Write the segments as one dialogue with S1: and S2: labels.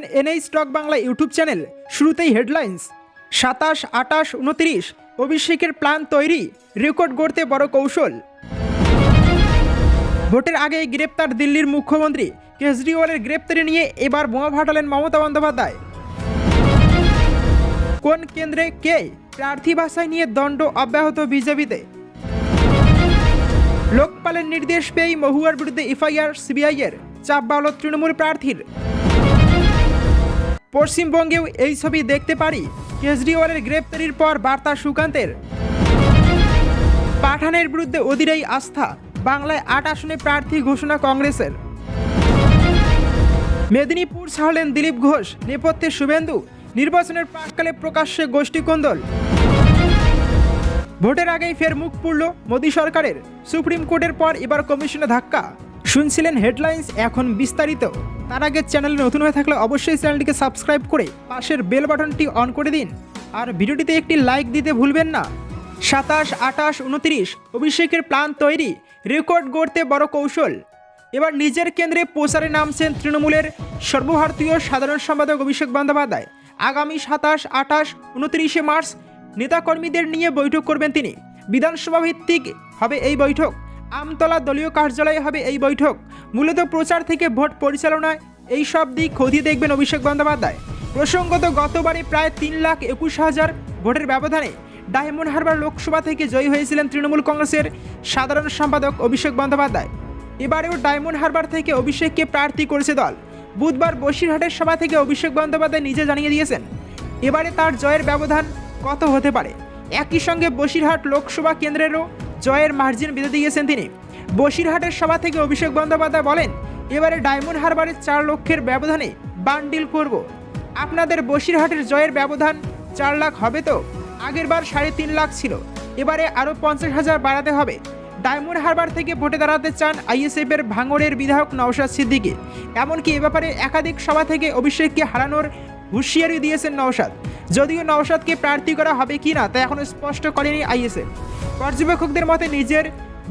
S1: দেখছেন এনএই stock Bangla YouTube channel, শুরুতেই হেডলাইন্স। সাতাশ আটাশ উনত্রিশ, অভিষেকের প্ল্যান তৈরি, রেকর্ড গড়তে বড় কৌশল। ভোটের আগেই গ্রেপ্তার দিল্লির মুখ্যমন্ত্রী, কেজরিওয়ালের গ্রেপ্তারি নিয়ে এবার বোমা ফাটালেন মমতা বন্দ্যোপাধ্যায়। কোন কেন্দ্রে কে প্রার্থী ভাষায় নিয়ে দণ্ড অব্যাহত বিজেপিতে? লোকপালের নির্দেশ পেয়েই মহুয়ার বিরুদ্ধে এফআইআর, সিবিআইয়ের। চাপ বাড়ল তৃণমূল প্রার্থীর। পশ্চিমবঙ্গেও এই ছবি দেখতে পারি। কেজরিওয়ালের গ্রেপ্তারির পর বার্তা সুকান্তের। পাঠানের বিরুদ্ধে অধীরেই আস্থা, বাংলায় আট আসনে প্রার্থী ঘোষণা কংগ্রেসের। মেদিনীপুর ছাড়লেন দিলীপ ঘোষ, নেপথ্যে শুভেন্দু, নির্বাচনের প্রাককালে প্রকাশ্যে গোষ্ঠী কোন্দল। ভোটের আগেই ফের মুখ পুড়ল মোদী সরকারের, সুপ্রিম কোর্টের পর এবার কমিশনে ধাক্কা। শুনছিলেন হেডলাইন্স, এখন বিস্তারিত। তার আগে চ্যানেলে নতুন হয়ে থাকলে অবশ্যই চ্যানেলটিকে সাবস্ক্রাইব করে পাশের বেল বাটনটি অন করে দিন। আর ভিডিওটিতে একটি লাইক দিতে ভুলবেন না। সাতাশ আটাশ উনত্রিশ অভিষেকের প্ল্যান তৈরি, রেকর্ড গড়তে বড় কৌশল। এবার নিজের কেন্দ্রে প্রচারে নামছেন তৃণমূলের সর্বভারতীয় সাধারণ সম্পাদক অভিষেক বন্দ্যোপাধ্যায়। আগামী সাতাশ আটাশ উনত্রিশে মার্চ নেতাকর্মীদের নিয়ে বৈঠক করবেন তিনি। বিধানসভা ভিত্তিক হবে এই বৈঠক। আমতলা দলীয় কার্যালয়ে হবে এই বৈঠক। মূলত প্রচার থেকে ভোট পরিচালনায় এই সব দিক খতিয়ে দেখবেন অভিষেক বন্দ্যোপাধ্যায়। প্রসঙ্গত, গতবারে প্রায় তিন লাখ একুশ হাজার ভোটের ব্যবধানে ডায়মন্ড হারবার লোকসভা থেকে জয়ী হয়েছিলেন তৃণমূল কংগ্রেসের সাধারণ সম্পাদক অভিষেক বন্দ্যোপাধ্যায়। এবারেও ডায়মন্ড হারবার থেকে অভিষেককে প্রার্থী করেছে দল। বুধবার বসিরহাটের সভা থেকে অভিষেক বন্দ্যোপাধ্যায় নিজে জানিয়ে দিয়েছেন, এবারে তার জয়ের ব্যবধান কত হতে পারে? একই সঙ্গে বসিরহাট লোকসভা কেন্দ্রেরও জয়ের মার্জিন বেঁধে দিয়েছেন তিনি। বসিরহাটের সভা থেকে অভিষেক বন্দ্যোপাধ্যায় বলেন, এবারে ডায়মন্ড হারবারের চার লক্ষের ব্যবধানে বান্ডিল করব। আপনাদের বসিরহাটের জয়ের ব্যবধান চার লাখ হবে তো? আগেরবার সাড়ে তিন লাখ ছিল। এবারে আরও পঞ্চাশ হাজার বাড়াতে হবে। ডায়মন্ড হারবার থেকে ভোটে দাঁড়াতে চান আইএসএফ এর ভাঙড়ের বিধায়ক নওশাদ সিদ্দিকী। এমনকি এ ব্যাপারে একাধিক সভা থেকে অভিষেককে হারানোর হুঁশিয়ারি দিয়েছেন নওশাদ। যদিও নওশাদকে প্রার্থী করা হবে কি না তা এখনও স্পষ্ট করেনি আইএসএফ। পর্যবেক্ষকদের মতে নিজের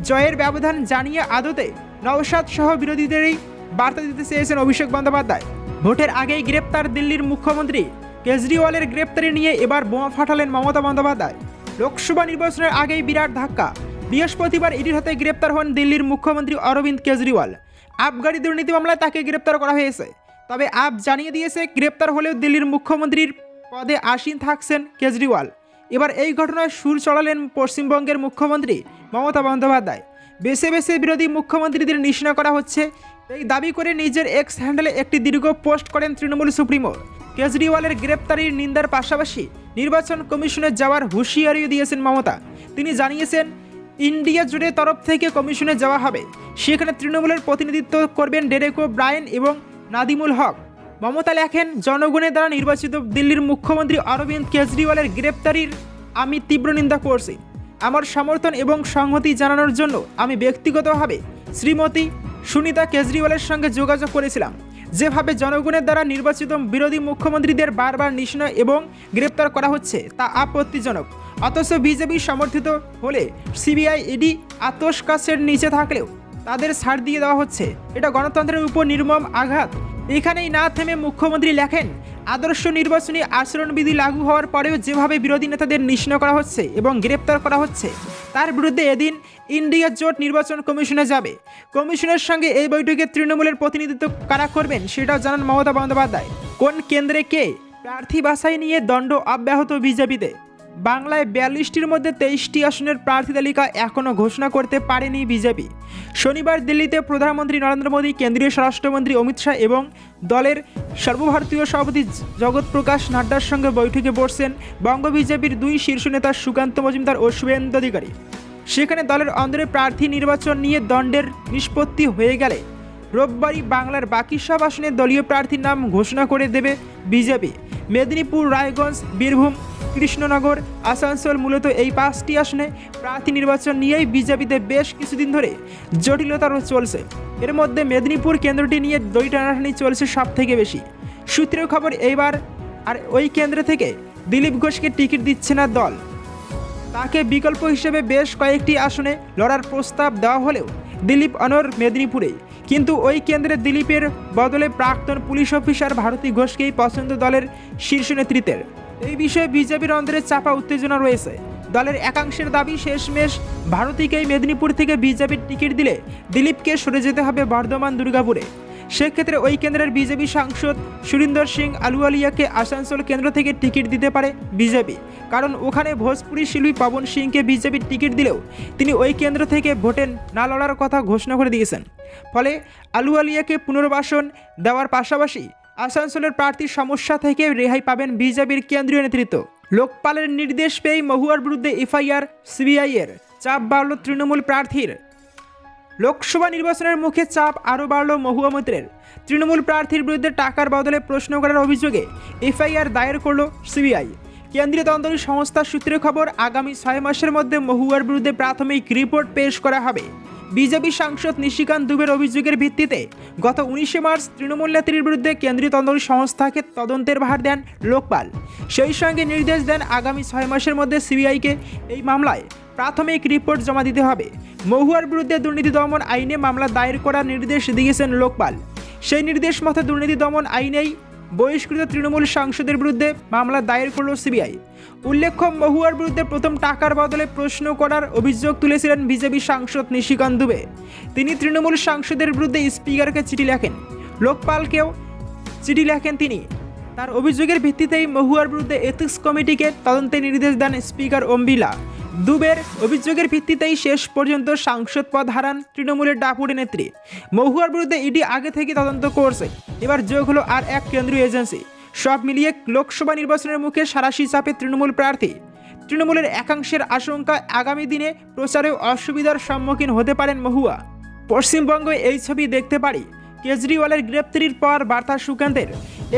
S1: জয়ের ব্যবধান জানিয়ে আদতে নওশাদ সহ বিরোধীদেরই বার্তা দিতে চেয়েছেন অভিষেক বন্দ্যোপাধ্যায়। ভোটের আগেই গ্রেপ্তার দিল্লির মুখ্যমন্ত্রী কেজরিওয়ালের গ্রেপ্তারি নিয়ে এবার বোমা ফাটালেন মমতা বন্দ্যোপাধ্যায়। লোকসভা নির্বাচনের আগেই বিরাট ধাক্কা। বৃহস্পতিবার ইডির হাতে গ্রেপ্তার হন দিল্লির মুখ্যমন্ত্রী অরবিন্দ কেজরিওয়াল। আবগারি দুর্নীতি মামলায় তাকে গ্রেপ্তার করা হয়েছে। তবে আপ জানিয়ে দিয়েছে, গ্রেপ্তার হলেও দিল্লির মুখ্যমন্ত্রীর পদে আসীন থাকছেন কেজরিওয়াল। এবার এই ঘটনায় সুর চড়ালেন পশ্চিমবঙ্গের মুখ্যমন্ত্রী মমতা বন্দ্যোপাধ্যায়। বেছে বেছে বিরোধী মুখ্যমন্ত্রীদের নিশানা করা হচ্ছে। এই দাবি করে নিজের এক্স হ্যান্ডেলে একটি দীর্ঘ পোস্ট করেন তৃণমূল সুপ্রিমো। কেজরিওয়ালের গ্রেপ্তারির নিন্দার পাশাপাশি নির্বাচন কমিশনে যাওয়ার হুঁশিয়ারিও দিয়েছেন মমতা। তিনি জানিয়েছেন, ইন্ডিয়া জুড়ে তরফ থেকে কমিশনে যাওয়া হবে। সেখানে তৃণমূলের প্রতিনিধিত্ব করবেন ডেরেকো ব্রায়েন এবং নাদিমুল হক। মমতা লেখেন, জনগণের দ্বারা নির্বাচিত দিল্লির মুখ্যমন্ত্রী অরবিন্দ কেজরিওয়ালের গ্রেপ্তারির আমি তীব্র নিন্দা করছি। আমার সমর্থন এবং সংহতি জানানোর জন্য আমি ব্যক্তিগতভাবে শ্রীমতী সুনিতা কেজরিওয়ালের সঙ্গে যোগাযোগ করেছিলাম। যেভাবে জনগণের দ্বারা নির্বাচিত বিরোধী মুখ্যমন্ত্রীদের বারবার নিশানা এবং গ্রেপ্তার করা হচ্ছে, তা আপত্তিজনক। অথচ বিজেপি সমর্থিত হলে সিবিআই, ইডি আতস কাছের নিচে থাকলেও তাদের ছাড় দিয়ে দেওয়া হচ্ছে। এটা গণতন্ত্রের উপর নির্মম আঘাত। এখানেই না থেমে মুখ্যমন্ত্রী লেখেন, আদর্শ নির্বাচনী আচরণবিধি লাগু হওয়ার পরেও যেভাবে বিরোধী নেতাদের নিষ্ণ করা হচ্ছে এবং গ্রেপ্তার করা হচ্ছে, তার বিরুদ্ধে এদিন ইন্ডিয়া জোট নির্বাচন কমিশনে যাবে। কমিশনের সঙ্গে এই বৈঠকে তৃণমূলের প্রতিনিধিত্ব কারা করবেন সেটাও জানান মমতা বন্দ্যোপাধ্যায়। কোন কেন্দ্রে কে? প্রার্থী বাছাই নিয়ে দণ্ড অব্যাহত বিজেপিতে। বাংলায় বিয়াল্লিশটির মধ্যে তেইশটি আসনের প্রার্থী তালিকা এখনও ঘোষণা করতে পারেনি বিজেপি। শনিবার দিল্লিতে প্রধানমন্ত্রী নরেন্দ্র মোদী, কেন্দ্রীয় স্বরাষ্ট্রমন্ত্রী অমিত শাহ এবং দলের সর্বভারতীয় সভাপতি জগৎ প্রকাশ নাড্ডার সঙ্গে বৈঠকে বসছেন বঙ্গ বিজেপির দুই শীর্ষ নেতা সুকান্ত মজুমদার ও শুভেন্দু অধিকারী। সেখানে দলের অন্দরে প্রার্থী নির্বাচন নিয়ে দণ্ডের নিষ্পত্তি হয়ে গেলে রোববারই বাংলার বাকি সব আসনে দলীয় প্রার্থীর নাম ঘোষণা করে দেবে বিজেপি। মেদিনীপুর, রায়গঞ্জ, বীরভূম কৃষ্ণনগর, আসানসোল মূলত এই পাঁচটি আসনে প্রার্থী নির্বাচন নিয়েই বিজেপিতে বেশ কিছুদিন ধরে জটিলতারও চলছে। এর মধ্যে মেদিনীপুর কেন্দ্রটি নিয়ে দই টানাটানি চলছে সব থেকে বেশি। সূত্রের খবর এইবার আর ওই কেন্দ্র থেকে দিলীপ ঘোষকে টিকিট দিচ্ছে না দল। তাকে বিকল্প হিসেবে বেশ কয়েকটি আসনে লড়ার প্রস্তাব দেওয়া হলেও দিলীপ অনর মেদিনীপুরে। কিন্তু ওই কেন্দ্রে দিলীপের বদলে প্রাক্তন পুলিশ অফিসার ভারতী ঘোষকেই পছন্দ দলের শীর্ষ নেতৃত্বের। এই বিষয়ে বিজেপির অন্তরে চাপা উত্তেজনা রয়েছে। দলের একাংশের দাবি শেষমেশ ভারতীকেই মেদিনীপুর থেকে বিজেপির টিকিট দিলে দিলীপকে সরে যেতে হবে বর্ধমান দুর্গাপুরে। সেক্ষেত্রে ওই কেন্দ্রের বিজেপি সাংসদ সুরিন্দর সিং আলুয়ালিয়াকে আসানসোল কেন্দ্র থেকে টিকিট দিতে পারে বিজেপি। কারণ ওখানে ভোজপুরি শিল্পী পবন সিংকে বিজেপির টিকিট দিলেও তিনি ওই কেন্দ্র থেকে ভোটে না লড়ার কথা ঘোষণা করে দিয়েছেন। ফলে আলুয়ালিয়াকে পুনর্বাসন দেওয়ার পাশাপাশি আসানসোলের প্রার্থীর সমস্যা থেকে রেহাই পাবেন বিজেপির কেন্দ্রীয় নেতৃত্ব। লোকপালের নির্দেশ পেয়ে মহুয়ার বিরুদ্ধে এফআইআর, সিবিআই এর চাপ বাড়ল তৃণমূল প্রার্থীর। লোকসভা নির্বাচনের মুখে চাপ আরও বাড়ল মহুয়া মৈত্রের। তৃণমূল প্রার্থীর বিরুদ্ধে টাকার বদলে প্রশ্ন করার অভিযোগে এফআইআর দায়ের করল সিবিআই। কেন্দ্রীয় তদন্তকারী সংস্থার সূত্রে খবর, আগামী ছয় মাসের মধ্যে মহুয়ার বিরুদ্ধে প্রাথমিক রিপোর্ট পেশ করা হবে। বিজেপি সাংসদ নিশিকান্ত দুবের অভিযোগের ভিত্তিতে গত উনিশে মার্চ তৃণমূল নেত্রীর বিরুদ্ধে কেন্দ্রীয় তদন্তকারী সংস্থাকে তদন্তের ভার দেন লোকপাল। সেই সঙ্গে নির্দেশ দেন আগামী ছয় মাসের মধ্যে সিবিআইকে এই মামলায় প্রাথমিক রিপোর্ট জমা দিতে হবে। মহুয়ার বিরুদ্ধে দুর্নীতি দমন আইনে মামলা দায়ের করার নির্দেশ দিয়েছেন লোকপাল। সেই নির্দেশ মতো দুর্নীতি দমন আইনেই বহিষ্কৃত তৃণমূল সাংসদের বিরুদ্ধে মামলা দায়ের করল সিবিআই। উল্লেখ্য, মহুয়ার বিরুদ্ধে প্রথম টাকার বদলে প্রশ্ন করার অভিযোগ তুলেছিলেন বিজেপি সাংসদ নিশিকান্ত দুবে। তিনি তৃণমূল সাংসদের বিরুদ্ধে স্পিকারকে চিঠি লেখেন। লোকপালকেও চিঠি লেখেন তিনি। তার অভিযোগের ভিত্তিতেই মহুয়ার বিরুদ্ধে এথিক্স কমিটিকে তদন্তের নির্দেশ দেন স্পিকার ওম বিড়লা। দুবের অভিযোগের ভিত্তিতেই শেষ পর্যন্ত সাংসদ পদ হারান তৃণমূলের ডাপুরি নেত্রী। মহুয়ার বিরুদ্ধে ইডি আগে থেকে তদন্ত করছে। এবার যোগ হলো আর এক কেন্দ্রীয় এজেন্সি। সব মিলিয়ে লোকসভা নির্বাচনের মুখে সারাশি চাপে তৃণমূল প্রার্থী। তৃণমূলের একাংশের আশঙ্কা আগামী দিনে প্রচারেও অসুবিধার সম্মুখীন হতে পারেন মহুয়া। পশ্চিমবঙ্গে এই ছবি দেখতে পারি। কেজরিওয়ালের গ্রেপ্তারির পর বার্তা সুকান্তের।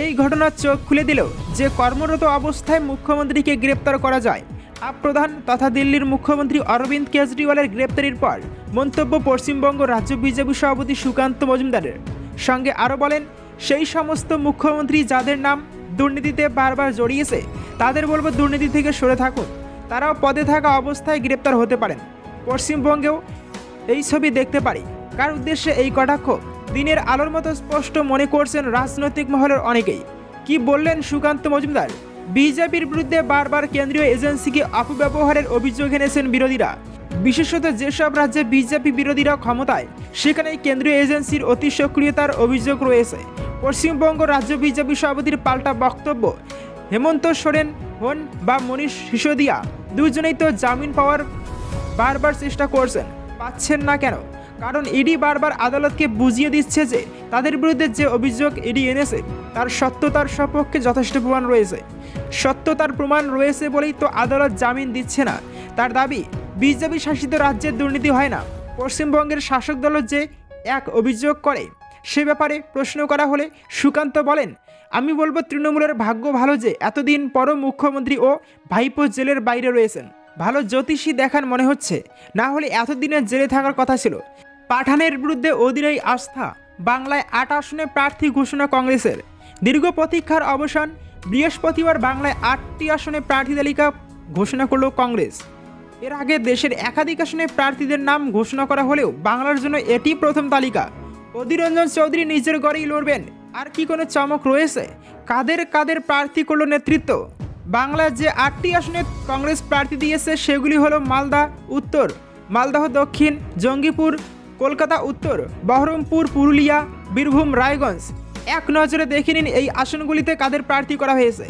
S1: এই ঘটনার চোখ খুলে দিল যে কর্মরত অবস্থায় মুখ্যমন্ত্রীকে গ্রেপ্তার করা যায় আপ প্রধান তথা দিল্লির মুখ্যমন্ত্রী অরবিন্দ কেজরিওয়ালের গ্রেপ্তারির পর মন্তব্য পশ্চিমবঙ্গ রাজ্য বিজেপি সভাপতি সুকান্ত মজুমদারের। সঙ্গে আরও বলেন, সেই সমস্ত মুখ্যমন্ত্রী যাদের নাম দুর্নীতিতে বারবার জড়িয়েছে, তাদের বলব দুর্নীতি থেকে সরে থাকুন। তারাও পদে থাকা অবস্থায় গ্রেপ্তার হতে পারেন। পশ্চিমবঙ্গেও এই ছবি দেখতে পারি। কার উদ্দেশ্যে এই কটাক্ষ? দিনের আলোর মতো স্পষ্ট মনে করছেন রাজনৈতিক মহলের অনেকেই। কি বললেন সুকান্ত মজুমদার? বিজেপির বিরুদ্ধে বারবার কেন্দ্রীয় এজেন্সিকে অপব্যবহারের অভিযোগ এনেছেন বিরোধীরা। বিশেষত যেসব রাজ্যে বিজেপি বিরোধীরা ক্ষমতায়, সেখানেই কেন্দ্রীয় এজেন্সির অতি সক্রিয়তার অভিযোগ রয়েছে। পশ্চিমবঙ্গ রাজ্য বিজেপি সভাপতির পাল্টা বক্তব্য, হেমন্ত সোরেন, হন বা মনীষ সিসোদিয়া, দুজনেই তো জামিন পাওয়ার বারবার চেষ্টা করছেন, পাচ্ছেন না কেন? কারণ ইডি বারবার আদালতকে বুঝিয়ে দিচ্ছে যে তাদের বিরুদ্ধে যে অভিযোগ ইডি এনেছে, তার সত্যতার সপক্ষে যথেষ্ট প্রমাণ রয়েছে। সত্যতার প্রমাণ রয়েছে বলেই তো আদালত জামিন দিচ্ছে না। তার দাবি, বিজেপি শাসিত রাজ্যের দুর্নীতি হয় না। পশ্চিমবঙ্গের শাসক দল যে এক অভিযোগ করে, সে ব্যাপারে প্রশ্ন করা হলে সুকান্ত বলেন, আমি বলব তৃণমূলের ভাগ্য ভালো যে এতদিন পরও মুখ্যমন্ত্রী ও ভাইপো জেলের বাইরে রয়েছেন। ভালো জ্যোতিষী দেখান মনে হচ্ছে। না হলে এতদিনের জেলে থাকার কথা ছিল। পাঠানের বিরুদ্ধে অধীরেই আস্থা, বাংলায় আট আসনে প্রার্থী ঘোষণা কংগ্রেসের। দীর্ঘ প্রতীক্ষার অবসান, বৃহস্পতিবার বাংলায় আটটি আসনে প্রার্থী তালিকা ঘোষণা করল কংগ্রেস। এর আগে দেশের একাধিক আসনে প্রার্থীদের নাম ঘোষণা করা হলেও বাংলার জন্য এটি প্রথম তালিকা। অধীর রঞ্জন চৌধুরী নিজের গড়েই লড়বেন। আর কি কোনো চমক রয়েছে? কাদের কাদের প্রার্থী করল নেতৃত্ব? বাংলার যে আটটি আসনে কংগ্রেস প্রার্থী দিয়েছে সেগুলি হলো মালদা, উত্তর, মালদহ দক্ষিণ, জঙ্গিপুর কলকাতা, উত্তর, বহরমপুর, পুরুলিয়া, বীরভূম, রায়গঞ্জ। এক নজরে দেখে নিন এই আসনগুলিতে কাদের প্রার্থী করা হয়েছে।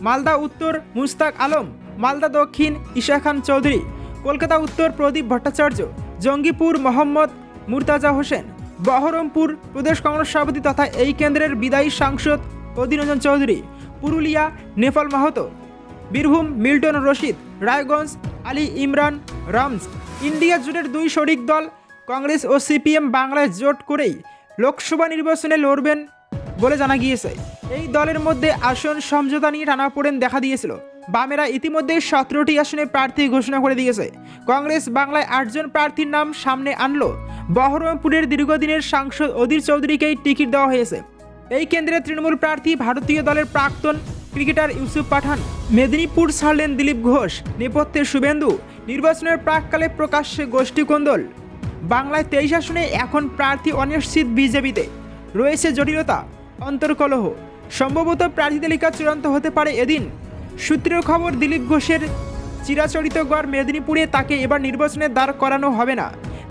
S1: মালদা, উত্তর, মুস্তাক আলম। মালদা দক্ষিণ ঈশা খান চৌধুরী। কলকাতা, উত্তর, প্রদীপ ভট্টাচার্য। জঙ্গিপুর, মোহাম্মদ মুরতাজা হোসেন। বহরমপুর, প্রদেশ কংগ্রেস সভাপতি তথা এই কেন্দ্রের বিদায়ী সাংসদ অধীররঞ্জন চৌধুরী। পুরুলিয়া, নেপাল মাহাতো। বীরভূম, মিল্টন রশিদ। রায়গঞ্জ, আলী ইমরান, রামজ। ইন্ডিয়া জোটের দুই শরিক দল কংগ্রেস ও সিপিএম বাংলায় জোট করেই লোকসভা নির্বাচনে লড়বেন বলে জানা গিয়েছে। এই দলের মধ্যে আসন সমঝোতা নিয়ে টানাপোড়েন দেখা দিয়েছিল। বামেরা ইতিমধ্যে সতেরোটি আসনে প্রার্থী ঘোষণা করে দিয়েছে। কংগ্রেস বাংলায় আটজন প্রার্থীর নাম সামনে আনলো। বহরমপুরের দীর্ঘদিনের সাংসদ অধীর চৌধুরীকেই টিকিট দেওয়া হয়েছে। এই কেন্দ্রে তৃণমূল প্রার্থী ভারতীয় দলের প্রাক্তন ক্রিকেটার ইউসুফ পাঠান, মেদিনীপুর ছাড়লেন দিলীপ ঘোষ, নেপথ্যে শুভেন্দু, নির্বাচনের প্রাককালে প্রকাশ্যে গোষ্ঠী কোন্দল বাংলায় তেইশ আসনে এখন প্রার্থী অনিশ্চিত বিজেপিতে। রয়েছে জটিলতা, অন্তর্কলহ। সম্ভবত প্রার্থী তালিকা চূড়ান্ত হতে পারে এদিন। সূত্রের খবর, দিলীপ ঘোষের চিরাচরিত গড় মেদিনীপুরে তাকে এবার নির্বাচনে দাঁড় করানো হবে না।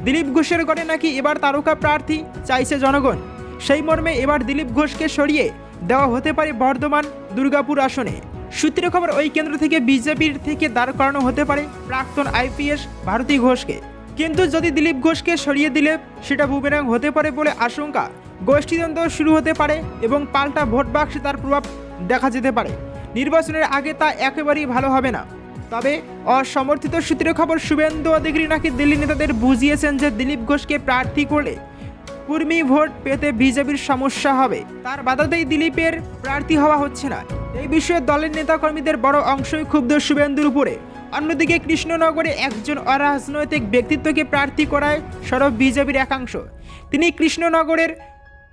S1: দিলীপ ঘোষের গড়ে নাকি এবার তারকা প্রার্থী চাইছে জনগণ। সেই মর্মে এবার দিলীপ ঘোষকে সরিয়ে দেওয়া হতে পারে বর্ধমান দুর্গাপুর আসনে। সূত্রের খবর, ওই কেন্দ্র থেকে বিজেপির থেকে দাঁড় করানো হতে পারে প্রাক্তন আইপিএস ভারতী ঘোষকে। কিন্তু যদি দিলীপ ঘোষকে সরিয়ে দিলে, সেটা বুমেরাং হতে পারে বলে আশঙ্কা। গোষ্ঠীদ্বন্দ্ব শুরু হতে পারে এবং পাল্টা ভোট বাক্সে তার প্রভাব দেখা যেতে পারে। নির্বাচনের আগে তা একেবারেই ভালো হবে না। তবে অসমর্থিত সূত্রের খবর, শুভেন্দু অধিকারী নাকি দিল্লি নেতাদের বুঝিয়েছেন যে দিলীপ ঘোষকে প্রার্থী করলে কুর্মী ভোট পেতে বিজেপির সমস্যা হবে। তার বাধাতেই দিলীপের প্রার্থী হওয়া হচ্ছে না। এই বিষয়ে দলের নেতাকর্মীদের বড় অংশই ক্ষুব্ধ শুভেন্দুর উপরে। অন্যদিকে কৃষ্ণনগরে একজন অরাজনৈতিক ব্যক্তিত্বকে প্রার্থী করায় সরব বিজেপির একাংশ। তিনি কৃষ্ণনগরের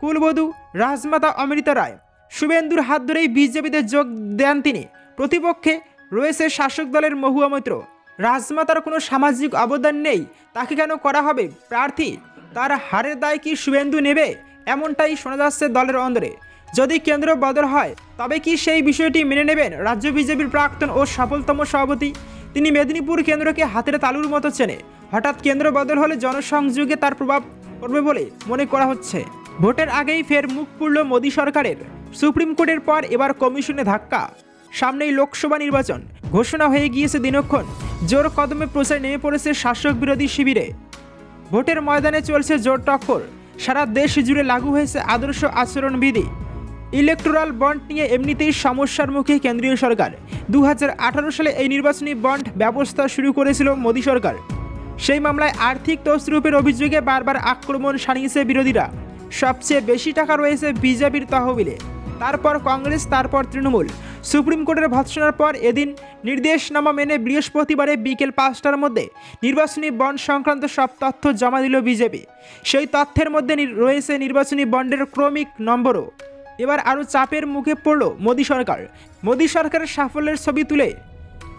S1: কুলবধূ রাজমাতা অমৃতা রায়, শুভেন্দুর হাত ধরেই বিজেপিতে যোগ দেন তিনি। প্রতিপক্ষে রয়েছে শাসক দলের মহুয়া মৈত্র। রাজমাতার কোনো সামাজিক অবদান নেই, তাকে কেন করা হবে? প্রার্থী, তার হারের দায় কি শুভেন্দু নেবে? এমনটাই শোনা যাচ্ছে দলের অন্দরে। যদি কেন্দ্র বদল হয়, তবে কি সেই বিষয়টি মেনে নেবেন রাজ্য বিজেপির প্রাক্তন ও সফলতম সভাপতি তিনি মেদিনীপুর কেন্দ্রকে হাতের তালুর মতো চেনে। হঠাৎ কেন্দ্র বদল হলে জনসংযোগে তার প্রভাব পড়বে বলে মনে করা হচ্ছে। ভোটের আগেই ফের মুখ পুড়ল মোদী সরকারের। সুপ্রিম কোর্টের পর এবার কমিশনে ধাক্কা। সামনেই লোকসভা নির্বাচন। ঘোষণা হয়ে গিয়েছে দিনক্ষণ। জোর কদমে প্রচার নেমে পড়েছে শাসক বিরোধী শিবিরে। ভোটের ময়দানে চলছে জোর টক্কর। সারা দেশ জুড়ে লাগু হয়েছে আদর্শ আচরণবিধি। ইলেকটোরাল বন্ড নিয়ে এমনিতেই সমস্যার মুখে কেন্দ্রীয় সরকার। দু হাজার আঠারো সালে এই নির্বাচনী বন্ড ব্যবস্থা শুরু করেছিল মোদী সরকার। সেই মামলায় আর্থিক তসরূপের অভিযোগে বারবার আক্রমণ সানিয়েছে বিরোধীরা। সবচেয়ে বেশি টাকা রয়েছে বিজেপির তহবিলে। তারপর কংগ্রেস, তারপর তৃণমূল। সুপ্রিম কোর্টের ভৎসনার পর এদিন নির্দেশনামা মেনে বৃহস্পতিবারে বিকেল পাঁচটার মধ্যে নির্বাচনী বন্ড সংক্রান্ত সব তথ্য জমা দিল বিজেপি। সেই তথ্যের মধ্যে রয়েছে নির্বাচনী বন্ডের ক্রমিক নম্বরও। এবার আরও চাপের মুখে পড়ল মোদী সরকার। মোদী সরকারের সাফল্যের ছবি তুলে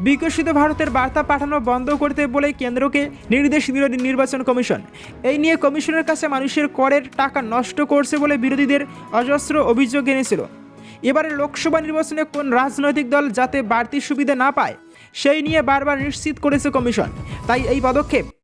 S1: বিকশিত ভারতের বার্তা পাঠানো বন্ধ করতে বলে কেন্দ্রকে নির্দেশ দিল নির্বাচন কমিশন। এই নিয়ে কমিশনের কাছে মানুষের করের টাকা নষ্ট করছে বলে বিরোধীদের অজস্র অভিযোগ এনেছিল। এবারে লোকসভা নির্বাচনে কোন রাজনৈতিক দল যাতে বাড়তি সুবিধা না পায়, সেই নিয়ে বারবার নিশ্চিত করেছে কমিশন। তাই এই পদক্ষেপ